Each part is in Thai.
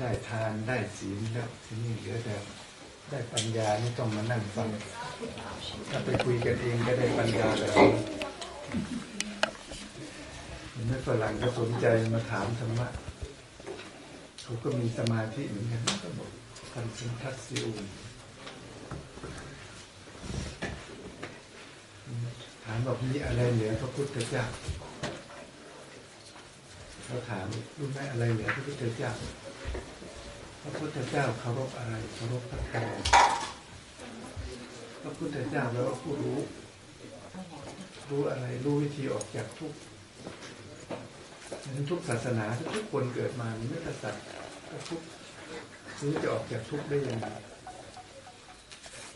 ได้ทานได้ศีลแล้วทีนี้เหลือแต่ได้ปัญญานี่ต้องมานั่งฟังถ้าไปคุยกันเองก็ได้ปัญญาแบบนี้เห็นไหมฝรั่งก็สนใจมาถามธรรมะเขาก็มีสมาธิเหมือนกันก็บอกคันสินทัสซิอุถามบอกมีอะไรเหลือพระพุทธเจ้าเขาถามรู้ไหมอะไรเหลือพระพุทธเจ้า พระพุทธเจ้าเคารพอะไรเคารพพระกายพระพุทธเจ้าแปลว่าผู้รู้ รู้อะไรรู้วิธีออกจากทุกข์ทุกศาสนาทุกคนเกิดมามีไม่กษัตริย์ก็ทุกข์รู้จะออกจากทุกข์ได้ยังไง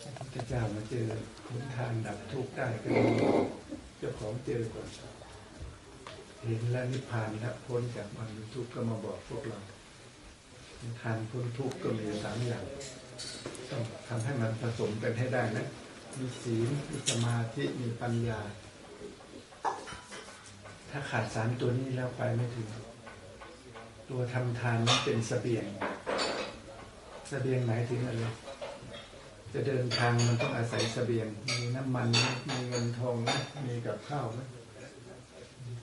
พระพุทธเจ้ามาเจอหนทางดับทุกข์ได้ก็มีเจ้าของเจอก่อนเห็นแล้วนิพพานแล้วพ้นจากมันทุกข์ก็มาบอกพวกเรา ทานพ้นทุกข์ก็มีสามอย่างต้องทำให้มันผสมกันให้ได้นะ มีศีลมีสมาธิมีปัญญา ถ้าขาดสามตัวนี้แล้วไปไม่ถึง ตัวทำทานนั้นเป็นสเสบียงสเสบียงไหนถึงอะไรจะเดินทางมันต้องอาศัยสเสบียง มีน้ำมัน มีเงินทองไหมมีกับข้าวไหม อืม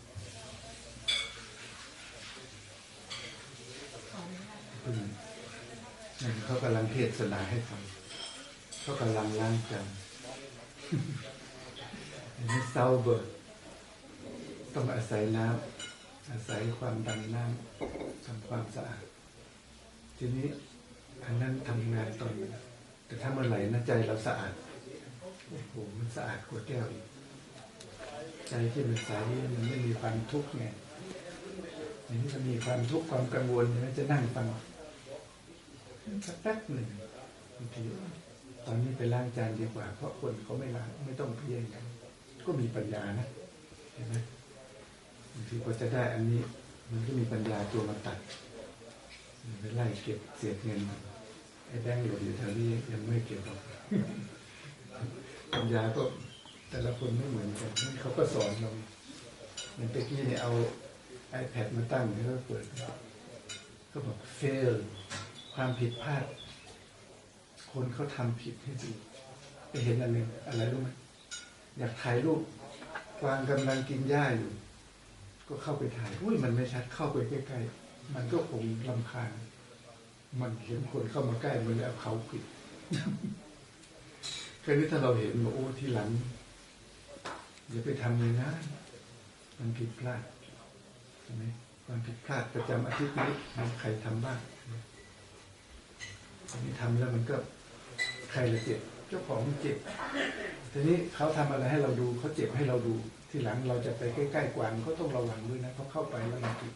นั่นเขากำลังเทศนาให้ฟังเขากำลังล้างจานอันนี้เซาเบิร์ต้องอาศัยน้ำอาศัยความดันน้ำทำความสะอาด ทีนี้อันนั้นทำงานตอนแต่ถ้าเมื่อไหร่นะใจเราสะอาดโอ้โหมันสะอาดกว่าแก้วอีกใจที่มันใสมันไม่มีความทุกข์ไงอย่างนี้มันมีความทุกข์ความกังวลนี่ยจะนั่งฟัง สักแป๊บหนึ่งบางทีตอนนี้ไปล้างจานดีกว่า เพราะคนเขาไม่ล้างไม่ต้องเพียงกันก็มีปัญญานะเห็นไหมบางทีพอจะได้อันนี้ มันก็มีปัญญาตัวมาตัดไปไล่เก็บเศษเงินไอ้แบงค์หล่นอยู่แถวนี้ยังไม่เก็บหรอกปัญญาก็แต่ละคนไม่เหมือนกันเขาก็สอนเราอย่างเมื่อกี้เนี่ยเอา iPad มาตั้งแล้วก็เปิดก็บอก fail ความผิดพลาด คนเขาทำผิดให้ดูไปเห็นอันหนึ่งอะไรรู้ไหมอยากถ่ายรูปกวางกำลังกินหญ้าอยู่ ก็เข้าไปถ่ายอุ้ยมันไม่ชัดเข้าไปใกล้ๆมันก็คงลำคาญ มันเห็นคนเข้ามาใกล้มันเลยเอาเขาผิดคราวนี้ถ้าเราเห็นบอกโอ้ที่หลังอย่าไปทำเลยนะมันผิดพลาดใช่ไหมความผิดพลาดประจำอาทิตย์นี้ใครทำบ้าง ทำแล้วมันก็ใครละเจ็บ เจ้าของมันเจ็บ ทีนี้เขาทำอะไรให้เราดูเขาเจ็บให้เราดู ทีหลังเราจะไปใกล้ๆกวางก็ต้องระวังด้วยนะเขาเข้าไปแล้วมันผิด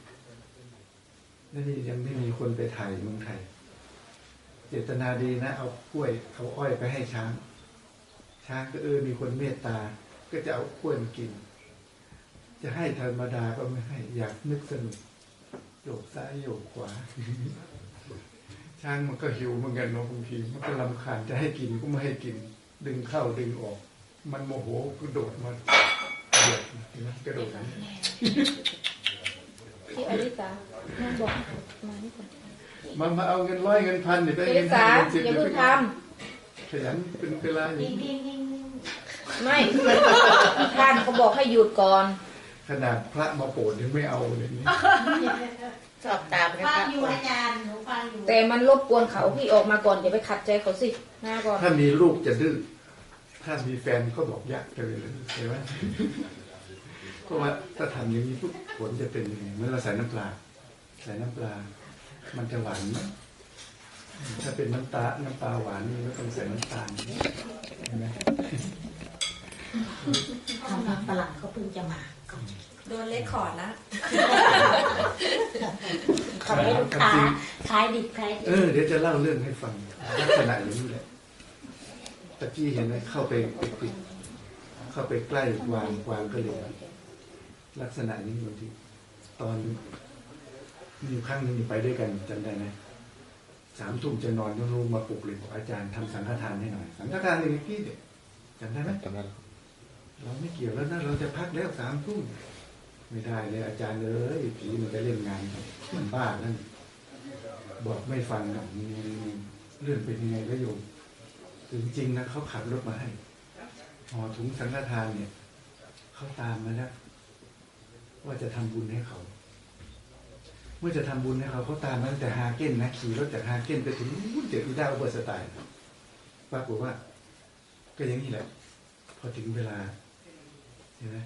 นั่นนี่ยังไม่มีคนไปถ่ายเมืองไทย เจตนาดีนะ เอากล้วยเอาอ้อยไปให้ช้าง ช้างก็เออมีคนเมตตา ก็จะเอากล้วยมากิน จะให้ธรรมดาก็ไม่ให้ อยากนึกสนุกโยกซ้ายโยกขวา ช้างมันก็หิวเหมือนกันเนาะบางทีมันก็ลำคาญจะให้กินก็ไม่ให้กิน ดึงเข้าดึงออก มันโมโหกระโดดมาเหยียบเห็นไหมกระโดดอย่างนี้พี่อลิสาแม่บอกมานี่ก่อนมันมาเอาเงินร้อยเงินพันเดี๋ยวได้อเงิลินสาห้าเงินสิบอย่าเดี๋ยวเพิ่งไปทขยันเป็นเวลาอย่างนี้ำไม่ท่านเขาบอกให้หยุดก่อน ขนาดพระมาโปรดยังไม่เอาเลยนี่ชอบตามนะฟัคงรับอยู่อาจารย์หนูฟังอยู่แต่มันรบกวนเขาพี่ออกมาก่อนอย่าไปขัดใจเขาสิหน้าก่อนถ้ามีลูกจะดื้อ ถ้ามีแฟนก็บอกยากเลยเห็นไหมเพราะว่าถ้าทำอย่างนี้ปุ๊บผลจะเป็นยังไงเมื่อเราใส่น้ำปลา ใส่น้ำปลา มันจะหวานไหมถ้าเป็นน้ำตา น้ำปลาหวานนี่ก็ต้องใส่น้ำตาลเห็นไหม ทำมาฝรั่งเขาเพิ่งจะมาเขา โดนเลคคอร์ดแล้วเขาให้ลูกค้าขายดิบขายดีเออเดี๋ยวจะเล่าเรื่องให้ฟังลักษณะอย่างนี้แหละตะกี้เห็นไหมเข้าไปปิดๆเข้าไปใกล้วางวางก็เลย ลักษณะนี้บางทีตอนมีอยู่ครั้งหนึงไปด้วยกันจำได้ไหมสามทุ่มจะนอนต้องลุกมาปลุกเลยบอกอาจารย์ทำสังฆทานให้หน่อย สังฆทานนี่พี่เด็กจำได้ไหมจำได้แล้วเราไม่เกี่ยวแล้วนะเราจะพักแล้วสามทุ่ม ไม่ได้เลยอาจารย์เลยผีมันจะเล่นงานครับมันบ้านั่นบอกไม่ฟังกับเรื่องเป็นยังไงก็โยมจริงๆนะเขาขับรถมาให้ห่อถุงสังฆทานเนี่ยเขาตามมาแล้วว่าจะทำบุญให้เขา เมื่อจะทำบุญให้เขาเขาตามมาตั้งแต่ฮาเก้นนะขี่รถจากฮาเก้นไปถึงเจ็ดอีดาอุเบอร์สไตล์ปรากฏว่า ก็อย่างนี้แหละ พอถึงเวลาเห็นไหม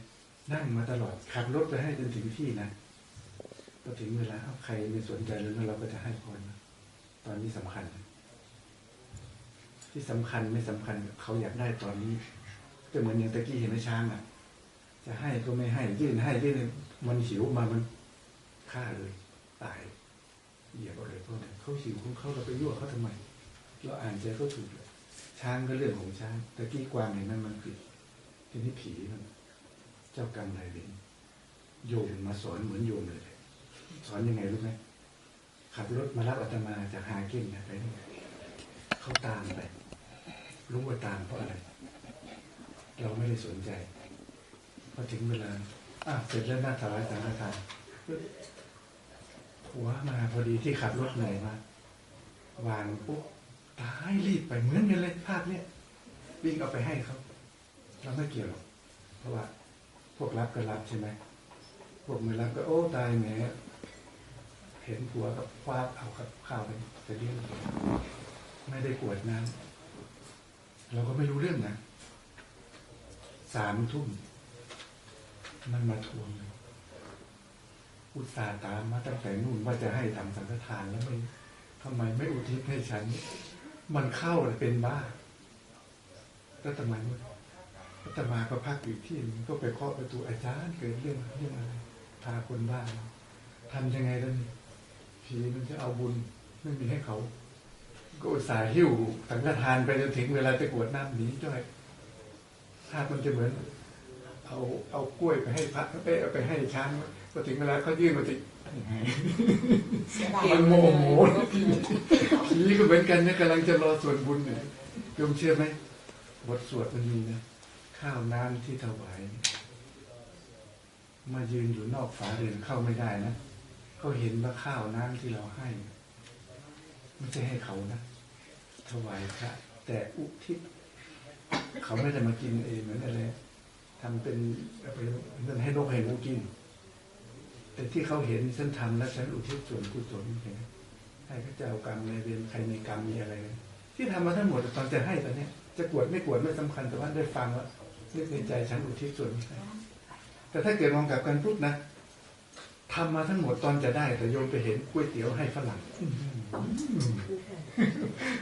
นั่งมาตลอดขับรถไปให้จนถึงที่นะพอถึงเวลาเอาใครไม่สนใจแล้วเราก็จะให้พรนตอนนี้สำคัญ ที่สำคัญไม่สำคัญเขาอยากได้ตอนนี้ก็เหมือนอย่างตะกี้เห็นไหมช้างอะ จะให้ก็ไม่ให้ยื่นให้ยื่นมันหิวมามันฆ่าเลย ตายเหยียบเอาเลยเพราะเขาหิวของเขาเราไปยั่วเขาทำไมเราอ่านใจเขาถูกเลยช้างก็เรื่องของช้างตะกี้กวางเห็นนั้นมันผิดทีนี้ผีมัน เจ้ากรรมนายเวรโยมมาสอนเหมือนโยมเลย สอนยังไงรู้ไหมขับรถมารับอาตมาจากฮาเก้นนะไปเขาตามไปรู้ว่าตามเพราะอะไร เราไม่ได้สนใจพอถึงเวลาอะเสร็จแล้วหน้าถวายสังฆทานปึ๊บผัวมาพอดีที่ขับรถเหนมาวางปุ๊บตายรีบไปเหมือนกันเลยภาพเนี้ยวิ่งเอาไปให้เขาเราไม่เกี่ยวหรอกเพราะว่า พวกรับก็รับใช่ไหมพวกไม่รับก็โอ้ตายแหมเห็นผัวกับคว้าเอากับข้าวไปจะเลี้ยงไม่ได้กวดน้ำเราก็ไม่รู้เรื่องนะสามทุ่มมันมาทวงอุตส่าห์ตามมาตั้งแต่นู่นว่าจะให้ทำสังฆทานแล้วไม่ทำไมไม่อุทิศให้ฉัน มันเข้าเลยเป็นบ้า แล้วทำไมวะ อาตมาก็พักอยู่ที่นึงก็ไปเคาะประตูอาจารย์เกิดเรื่องเรื่องอะไรพาคนบ้ามาทำยังไงแล้วนี่ผีมันจะเอาบุญไม่มีให้เขา ก็อุตส่าห์หิ้วสังฆทานไปจนถึงเวลาไปกวดน้ำหนีจ้อยภาพมันจะเหมือน เอาเอากล้วยไปให้พระไปเอาไปให้ช้างพอถึงเวลาเขายื่นมาติเสียดายมันโมโหผีก็เหมือนกันนะกำลังจะรอส่วนบุญเนี่ยโยมเชื่อไหมบทสวดมันมีนะ ข้าวน้ำที่ถวายมายืนอยู่นอกฝาเรือนเข้าไม่ได้นะเขาเห็นว่าข้าวน้ำที่เราให้ไม่ใช่ให้เขานะถวายพระแต่อุทิศเขาไม่ได้มากินเองเหมือนอะไรทำเป็นเอาไปนั่นให้นกให้หนูกิน แต่ที่เขาเห็นฉันทำแล้วฉันอุทิศส่วนกุศลเห็นให้พระเจ้ากรรมในายเวรใครในกรรมมีอะไร ที่ทำมาทั้งหมดตอนจะให้ตอนนี้จะกวดไม่กวดไม่สำคัญแต่ว่าได้ฟังว่า นึกในใจฉันอุทิศส่วนนี้ให้แต่ถ้าเกิดมองกลับกันปุ๊บนะทำมาทั้งหมดตอนจะได้ แต่โยมไปเห็นก๋วยเตี๋ยวให้ฝรั่ง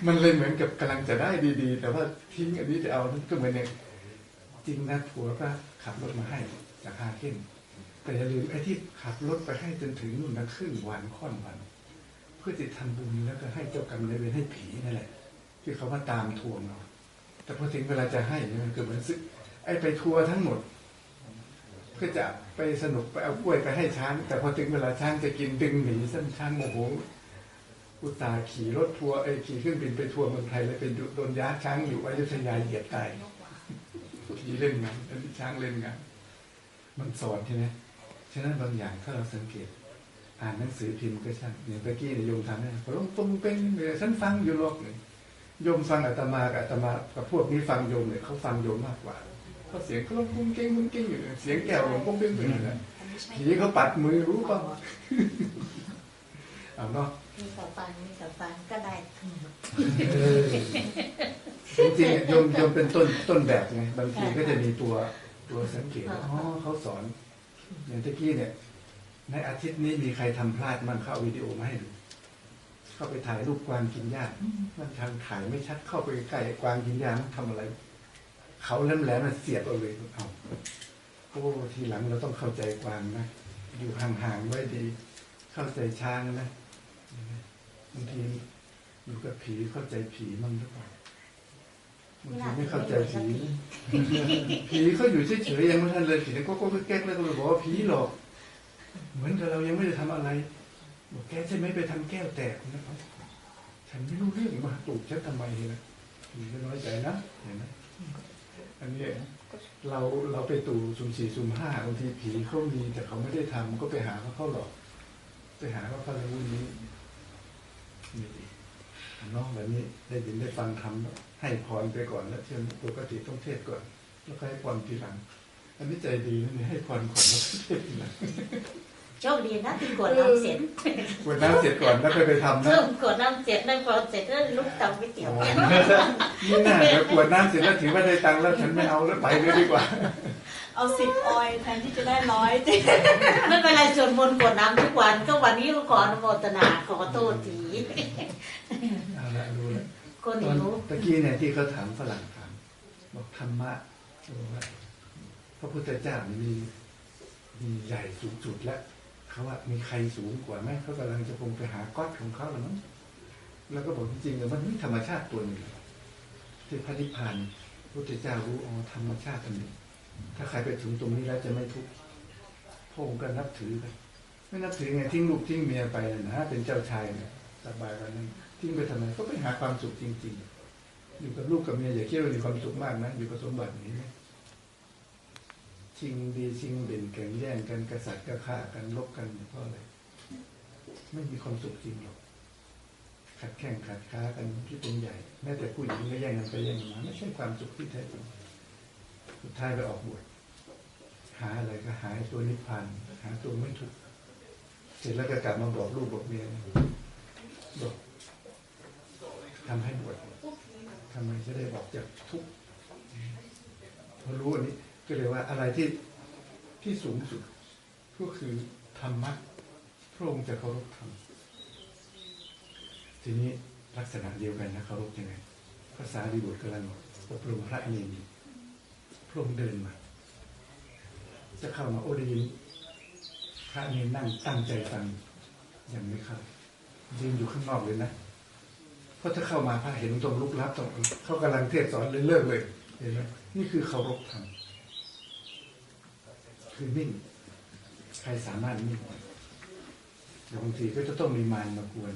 มันเลยเหมือนกับกำลังจะได้ดีๆ แต่ว่าทิ้งอันนี้จะเอานั่นก็เหมือนเนี่ยจริงนะผัวก็ขับรถมาให้จากฮาเก้นแต่อย่าลืมไอ้ที่ขับรถไปให้จนถึงนู่นนะครึ่งวันค่อนวัน เพื่อจะทำบุญแล้วก็ให้เจ้ากรรมนายเวรให้ผีนั่นแหละที่เขามาตามทวงเราแต่พอถึงเวลาจะให้นี่มันกิดเหมือนซึก ไอ้ไปทัวร์ทั้งหมดก็จะไปสนุกไปเอากล้วยไปให้ช้าง แต่พอถึงเวลาช้างจะกินดึงหนีเส้นช้างโมโหอุตาขี่รถทัวร์ไอ้ขี่เครื่องบินไปทัวร์เมืองไทยแล้วไปโดนย้าช้างอยู่อยุธยาเหยียบตายผีเล่นงานอันนี้ช้างเล่นงานมันสอนใช่ไหมฉะนั้นบางอย่างถ้าเราสังเกต อ่านหนังสือพิมพ์ก็ช่างอย่างตะกี้เนี่ยโยมทำเนี่ยผมปงเป็นเนี่ยฉันฟังอยู่หรอกเนี่ยโยมฟังอาตมากับอาตมากับพวกนี้ฟังโยมเนี่ยเขาฟังโยมมากกว่า เพราะเสียงเขาลงกุ้งเก้งกุ้งเก้งอยู่เนี่ยเสียงแก้วหลงกุ้งเก้งอยู่นั่นแหละผีเขาปัดมือรู้ป่ะเอาเนาะมีแต่ฟังมีแต่ฟังก็ได้ทั้งหมดเออจริงๆโยมโยมเป็นต้นต้นแบบไงบางทีก็จะมีตัวตัวสังเกตว่าอ๋อเขาสอนอย่างตะกี้เนี่ย ในอาทิตย์นี้มีใครทำพลาดมันเข้าเอาวิดีโอมาให้ดูเข้าไปถ่ายรูปกวางกินหญ้ามันทางถ่ายไม่ชัดเข้าไปใกล้กวางกินหญ้ามันทำอะไร เขาแหลมแหลมๆมันเสียบเอาเลยเอาโอ้ทีหลังเราต้องเข้าใจกวางนะอยู่ห่างๆไว้ดี เข้าใจช้างนะบางทีอยู่กับผีเข้าใจผีมั่งหรือเปล่าบางทีไม่เข้าใจผีผีเขาอยู่เฉยๆยังไม่ทันเลยผีก็ก็แก๊กแล้วก็เลยบอกว่าผีหลอก เหมือนกับเรายังไม่ได้ทำอะไรบอกแกใช่ไหมไปทำแก้วแตกนะครับฉันไม่รู้เรื่องมาตูกฉันทำไมนะผีก็น้อยใจนะเห็นไหม อันนี้เราเราไปตู่ซุ่มสี่ซุ่มห้าบางทีผีเขามีแต่เขาไม่ได้ทำก็ไปหาเขาเข้าหลอกไปหาว่าเขารู้นี้มีน้องแบบนี้ได้ยินได้ฟังทำให้พรไปก่อนแล้วเชื่อปกติต้องเทศก่อน แล้วก็ให้พรทีหลัง อันนี้ใจดีนะเนี่ยให้พรก่อนแล้วเทศทีหลัง โชคดีนะที่กวดน้ำเสร็จกวดน้ำเสร็จก่อนแล้วค่อยไปทำนะเพิ่มกวดน้ำเสร็จได้พอเสร็จแล้วลุกทำก๋วยเตี๋ยวอ๋อนี่น่าจะกวดน้ำเสร็จแล้วถือว่าได้ตังค์แล้วฉันไม่เอาแล้วไปเลยดีกว่า เอาสิบออยแทนที่จะได้ร้อยจริงไม่เป็นไรสวดมนต์กวดน้ำทุกวันก็วันนี้ก็ขออนุโมทนาขอโทษทีเอาละรู้แล้วคนตอนรู้ตะกี้เนี่ยที่เขาถามฝรั่งถามบอกธรรมะบอกว่าพระพุทธเจ้านี่มีมีใหญ่สูงสุดแล้ว เขาว่ามีใครสูงกว่าไหมเขากำลังจะคงไปหาก้อนของเขาแล้วมั้งแล้วก็บอกจริงๆเลยมันม่ธรรมชาติตัวหนึ่งที่พระนิพพานพระพุทธเจ้ารู้อ๋อธรรมชาติอันนี้ถ้าใครไปถึงตรงนี้แล้วจะไม่ทุกข์พระองค์ก็นับถือไปไม่นับถือไงทิ้งลูกทิ้งเมียไปนะนะเป็นเจ้าชายเนี่ยสบายกว่านั้นทิ้งไปทำไมก็ไปหาความสุขจริง ๆ อยู่กับลูกกับเมียอย่าคิดว่ามีความสุขมากนะอยู่กับสมบัตินี้นะ ชิงดีชิงเด่นแข่งแย่งกันกษัตริย์ก็ฆ่ากันลบกันเพราะอะไรไม่มีความสุขจริงหรอกขัดแข่งขัดค้ากันที่เป็นใหญ่แม้แต่ผู้หญิงก็แย่งกันไปแย่งกันมาไม่ใช่ความสุขที่แท้จริงสุดท้ายไปออกบวชหาอะไรก็หาตัวนิพพานหาตัวไม่ทุกเสร็จแล้วก็กลับมาบอกลูกบอกเมียบอกทำให้บวชทำไมจะได้บอกจากทุกพอรู้อันนี้ ก็เลยว่าอะไรที่ที่สูงสุดก็คือธรรมะพระองค์จะเคารพธรรมทีนี้ลักษณะเดียวกันนะเคารพยังไงภาษาดีบุตรกำลังอบรมพระเนรพระองค์เดินมา จะเข้ามาโอได้ยินพระเนรนั่งตั้งใจฟังยังไม่เข้ายืนอยู่ข้างนอกเลยนะเพราะถ้าเข้ามาพระเห็นตรงลุกลับตรงเขากำลังเทศสอนเลยเลิกเลยเห็นไหมนี่คือเคารพธรรม คือนิ่ง ใครสามารถนิ่งแต่บางทีก็จะต้องมีมารมากวน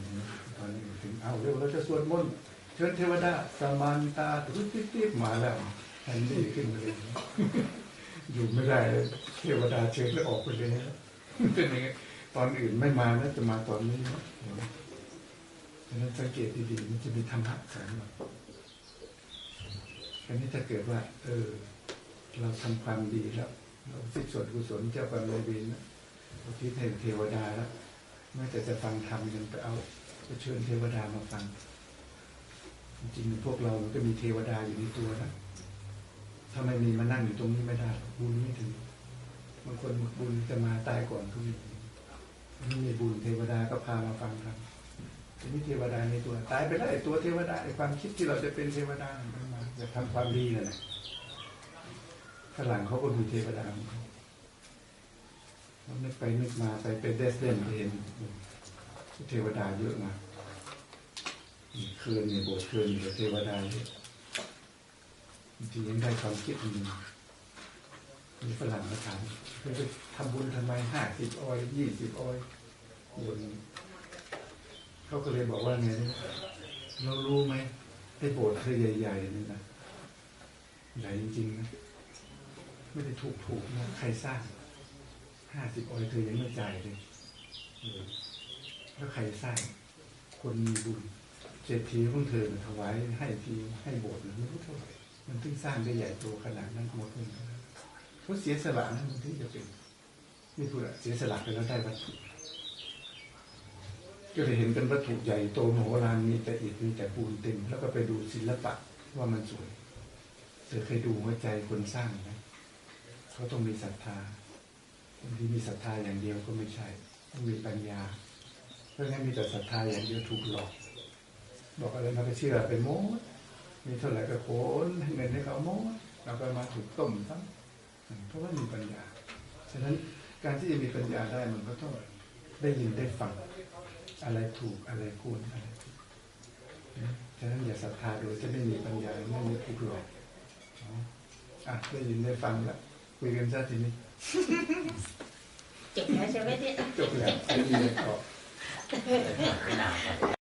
ตอนนี้ถึงเอาเร็วเราจะสวดมนต์เชิญเทวดาสมานตาตุ๊บติ๊บติ๊บมาแล้วแอนดี้ขึ้นเลยอยู่ไม่ได้เลยเทวดาเชิญแล้วออกไปเลยนะเป็นยังไงตอนอื่นไม่มานะจะมาตอนนี้เห็นไหมดังนั้นสังเกตดีๆมันจะมีธรรมะแฝงมาอันนี้ถ้าเกิดว่า เออ เราทำความดีแล้ว เราสิส่วนกุศลเจ้ากรรมนายเวรนะเราทิศให้เทวดาแล้วแม้แต่จะฟังธรรมยังไปเอาไปเชิญเทวดามาฟัง จริงพวกเราก็มีเทวดาอยู่ในตัวนะถ้าไม่มีมานั่งอยู่ตรงนี้ไม่ได้ บุญไม่ถึงบางคนบุญจะมาตายก่อนก็มีไม่มีบุญเทวดาก็พามาฟังธรรมทีนี้เทวดาในตัวตายไปแล้วไอ้ตัวเทวดาไอ้ความคิดที่เราจะเป็นเทวดามันมาจะทำความดีนั่นแหละ ฝรั่งเขาก็มีเทวดาเขานึกไปนึกมาไปเป็นเดสเดนเห็นเทวดาเยอะมากคืนเนี่ยโบสถ์คืนเนี่ยเทวดาเยอะจริงๆยังได้ความคิดหนึ่งมีฝรั่งมาถามเธอจะทำบุญทำไมห้าสิบออยยี่สิบออยบนเขาก็เลยบอกว่าไงเรารู้ไหมไอ้โบสถ์เธอใหญ่ๆนี่นะใหญ่จริงๆนะ ไม่ได้ถูกถูกๆนะใครสร้างห้าสิบออยเธอยังไม่จ่ายเลยแล้วใครสร้าง คนมีบุญเศรษฐีของเธอถวายให้ทีให้โบสถ์ไม่รู้เท่าไหร่มันถึงสร้างได้ใหญ่โตขนาดนั้นหมดเลยเขาเสียสละนะมันถึงจะเป็นนี่คือเสียสละไปแล้วได้วัตถุก็เลยเห็นเป็นวัตถุใหญ่โตมโหฬารมีแต่อิฐมีแต่ปูนเต็ม แล้วก็ไปดูศิลปะว่ามันสวยเธอเคยดูหัวใจคนสร้างไหม เขาต้องมีศรัทธาบางทีมีศรัทธาอย่างเดียวก็ไม่ใช่ ต้องมีปัญญา เพราะงั้นมีแต่ศรัทธาอย่างเดียวถูกหลอก บอกอะไรมาก็เชื่อไปโม้มีเท่าไหร่ก็โอนเงินให้เขาโม้เราก็มาถูกต้มซ้ำเพราะว่ามีปัญญา ฉะนั้นการที่จะมีปัญญาได้มันก็ต้องได้ยินได้ฟังอะไรถูกอะไรควรอะไรฉะนั้นอย่าศรัทธาโดยจะไม่มีปัญญาไม่มีถูกหลอกอะได้ยินได้ฟังแล้ว คุยกันซะทีนี้จบแล้วใช่ไหมเนี่ย จบแล้วไม่มีอะไรต่อไม่นานครับ